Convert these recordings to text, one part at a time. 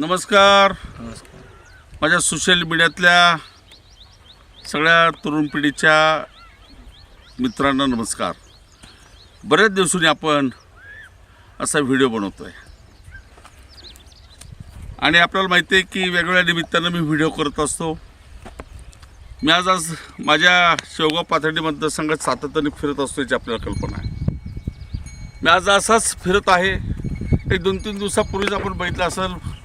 नमस्कार. माझ्या सोशल मीडियातल्या सगळ्या तरुण पिढीच्या मित्रांना नमस्कार. बऱ्याच दिवसांनी आपण असा व्हिडिओ बनवतो आहे आणि आपल्याला माहिती आहे की वेगवेगळ्या निमित्तानं मी व्हिडिओ करत असतो. मी आज आज माझ्या शेवगाव पाथर्डी मतदारसंघात सातत्याने फिरत असतो याची आपल्याला कल्पना आहे. मी आज असाच फिरत आहे. एक दोन तीन दिवसापूर्वीच आपण बघितलं असेल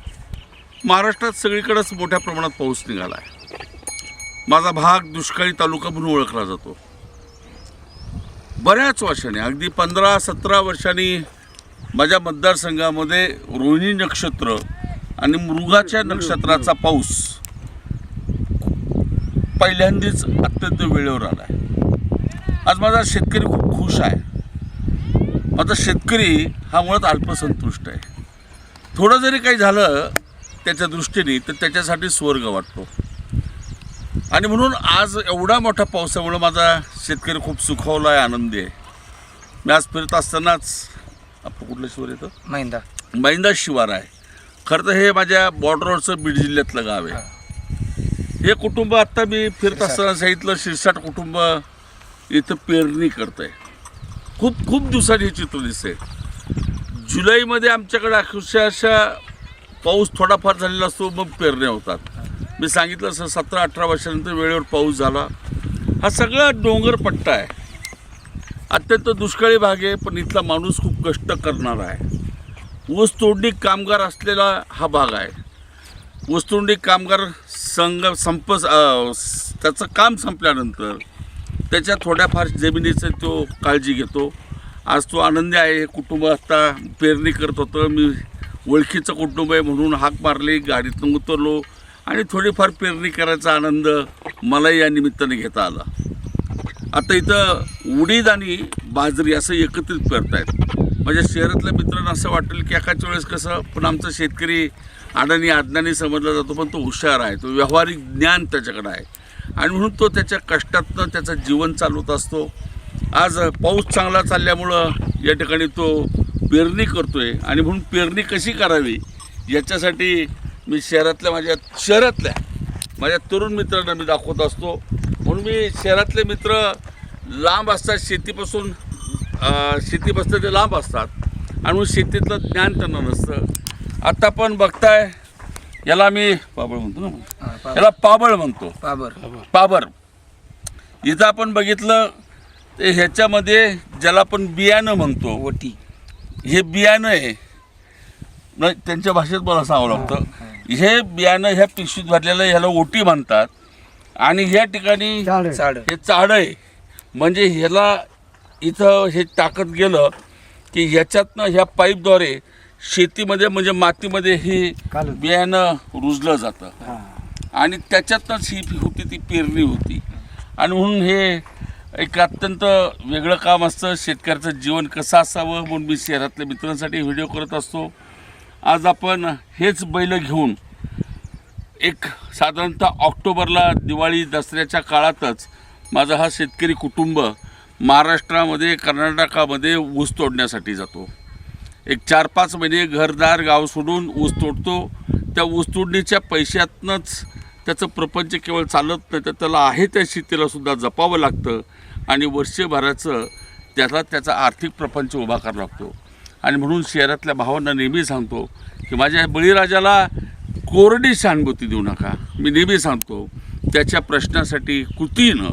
महाराष्ट्रात सगळीकडंच मोठ्या प्रमाणात पाऊस निघाला आहे माझा भाग दुष्काळी तालुका म्हणून ओळखला जातो. बऱ्याच वर्षांनी अगदी पंधरा सतरा वर्षांनी माझ्या मतदारसंघामध्ये रोहिणी नक्षत्र आणि मृगाच्या नक्षत्राचा पाऊस पहिल्यांदाच अत्यंत वेळेवर आला आहे आज माझा शेतकरी खूप खुश आहे. माझा शेतकरी हा मुळात अल्पसंतुष्ट आहे. थोडं जरी काही झालं त्याच्या दृष्टीने तर त्याच्यासाठी स्वर्ग वाटतो. आणि म्हणून आज एवढा मोठा पावसामुळं माझा शेतकरी खूप सुखावला आहे आनंदी आहे. मी आज फिरत असतानाच आपण कुठलं शिवर येतं? महिंदा. मैंदा शिवार आहे. खरं तर हे माझ्या बॉर्डरवरचं बीड जिल्ह्यातलं गाव आहे. हे कुटुंब आत्ता मी फिरत असताना सांगितलं शिरसाट कुटुंब इथं पेरणी करतंय. खूप खूप दिवसांनी हे चित्र दिसतंय. जुलैमध्ये आमच्याकडे अक्षरशः पाऊस थोडाफार झालेला असतो मग पेरण्या होतात. मी सांगितलं असं सतरा अठरा वर्षानंतर वेळेवर पाऊस झाला. हा सगळा डोंगर पट्टा आहे. अत्यंत दुष्काळी भाग आहे पण इथला माणूस खूप कष्ट करणारा आहे. ऊस तोडणी कामगार असलेला हा भाग आहे. ऊस कामगार संघ संप त्याचं काम संपल्यानंतर त्याच्या थोड्याफार जमिनीचं तो काळजी घेतो. आज तो आनंदी आहे कुटुंब आता पेरणी करत होतं. मी ओळखीचं कुटुंब आहे म्हणून हाक मारली गाडीतून उतरलो आणि थोडीफार पेरणी करायचा आनंद मलाही या निमित्ताने घेता आला. आता इथं उडीद आणि बाजरी असं एकत्रित पेरतायत. माझ्या शहरातल्या मित्रांना असं वाटेल की एकाच वेळेस कसं पण आमचा शेतकरी अडाणी आज्ञानी समजला जातो पण तो हुशार आहे तो व्यावहारिक ज्ञान त्याच्याकडे आहे. आणि म्हणून तो त्याच्या कष्टातनं त्याचं जीवन चालवत असतो. आज पाऊस चांगला चालल्यामुळं या ठिकाणी तो पेरणी करतोय आणि म्हणून पेरणी कशी करावी याच्यासाठी मी शहरातल्या माझ्या शहरातल्या माझ्या तरुण मित्रांना मी दाखवत असतो. म्हणून मी शहरातले मित्र लांब असतात शेतीपासून शेतीपासून ते लांब असतात. आणि म्हणून शेतीतलं ज्ञान त्यांना नसतं. आत्ता पण बघताय याला मी पाबळ म्हणतो ना याला पाबळ म्हणतो. पाबर. पाबर. इथं आपण बघितलं ते ह्याच्यामध्ये ज्याला आपण बियाणं म्हणतो. ओटी हे बियाणं आहे. नाही त्यांच्या भाषेत मला सांगावं लागतं. हे. बियाणं ह्या पिशवीत भरलेलं ह्याला ओटी म्हणतात. आणि ह्या ठिकाणी चाड हे चाड आहे. म्हणजे ह्याला इथं हे टाकत गेलं की ह्याच्यातनं ह्या पाईपद्वारे शेतीमध्ये म्हणजे मातीमध्ये हे बियाणं रुजलं जातं. आणि त्याच्यातनंच ही होती ती पेरणी होती. आणि म्हणून हे एक अत्यंत वेगळं काम असतं. शेतकऱ्याचं जीवन कसं असावं म्हणून मी शहरातल्या मित्रांसाठी व्हिडिओ करत असतो. आज आपण हेच बैल घेऊन एक साधारणतः ऑक्टोबरला दिवाळी दसऱ्याच्या काळातच माझा हा शेतकरी कुटुंब महाराष्ट्रामध्ये कर्नाटकामध्ये ऊस तोडण्यासाठी जातो. एक चार पाच महिने घरदार गाव सोडून ऊस तोडतो. त्या ऊस तोडणीच्या पैशातनंच त्याचं प्रपंच केवळ चालत नाही तर त्याला आहे त्या शेतीलासुद्धा जपावं लागतं. आणि वर्षभराचं त्याला त्याचा आर्थिक प्रपंच उभा करावा लागतो. आणि म्हणून शहरातल्या भावांना नेहमी सांगतो की माझ्या बळीराजाला कोरडी सहानुभूती देऊ नका. मी नेहमी सांगतो त्याच्या प्रश्नासाठी कृतीनं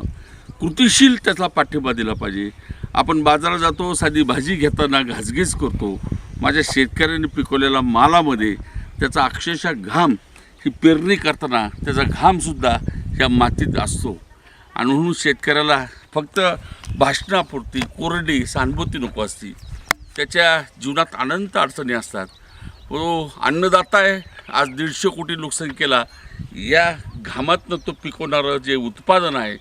कृतिशील त्याचा पाठिंबा दिला पाहिजे. आपण बाजारात जातो साधी भाजी घेताना घासघीस करतो. माझ्या शेतकऱ्यांनी पिकवलेल्या मालामध्ये त्याचा अक्षरशः घाम ही पेरणी करताना त्याचा घामसुद्धा ह्या मातीत असतो. आणि म्हणून शेतकऱ्याला फक्त भाषणापुरती कोरडी सहानुभूती नको असती. त्याच्या जीवनात अनंत अडचणी असतात. तो अन्नदाता आहे आज दीडशे कोटी लोकसंख्येला या घामातनं तो पिकवणारं जे उत्पादन आहे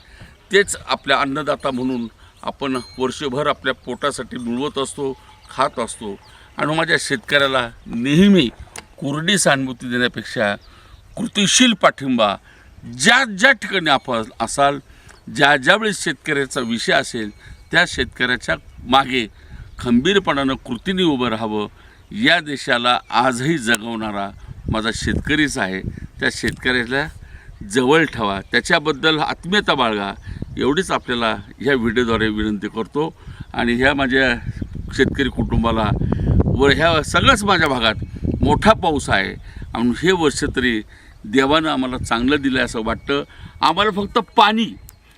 तेच आपल्या अन्नदाता म्हणून आपण वर्षभर आपल्या पोटासाठी मिळवत असतो खात असतो. आणि माझ्या शेतकऱ्याला नेहमी कोरडी सहानुभूती देण्यापेक्षा कृतिशील पाठिंबा ज्या ज्या ठिकाणी आपण असाल ज्या ज्यावेळेस शेतकऱ्याचा विषय असेल त्या शेतकऱ्याच्या मागे खंबीरपणानं कृतीने उभं राहावं या देशाला आजही जगवणारा माझा शेतकरीच आहे. त्या शेतकऱ्याला जवळ ठेवा. त्याच्याबद्दल आत्मीयता बाळगा. एवढीच आपल्याला ह्या व्हिडिओद्वारे विनंती करतो. आणि ह्या माझ्या शेतकरी कुटुंबाला व ह्या सगळ्याच माझ्या भागात मोठा पाऊस आहे. आणि हे वर्ष तरी देवानं आम्हाला चांगलं दिलं आहे असं वाटतं. आम्हाला फक्त पाणी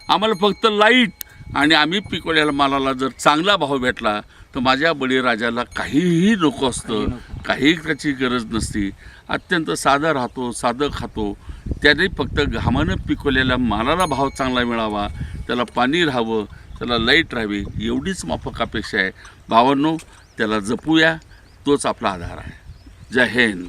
आम्हाला फक्त लाइट आणि आम्ही पिकवलेल्या मालाला जर चांगला भाव भेटला तर माझ्या बळीराजाला काहीही नको असतं काही त्याची गरज नसती. अत्यंत साधं राहतो साधं खातो. त्याने फक्त घामानं पिकवलेल्या मालाला भाव चांगला मिळावा त्याला पाणी राहावं त्याला लाइट राहावी एवढीच माफक अपेक्षा आहे. भावांनो त्याला जपूया तोच आपला आधार आहे. जय हिंद.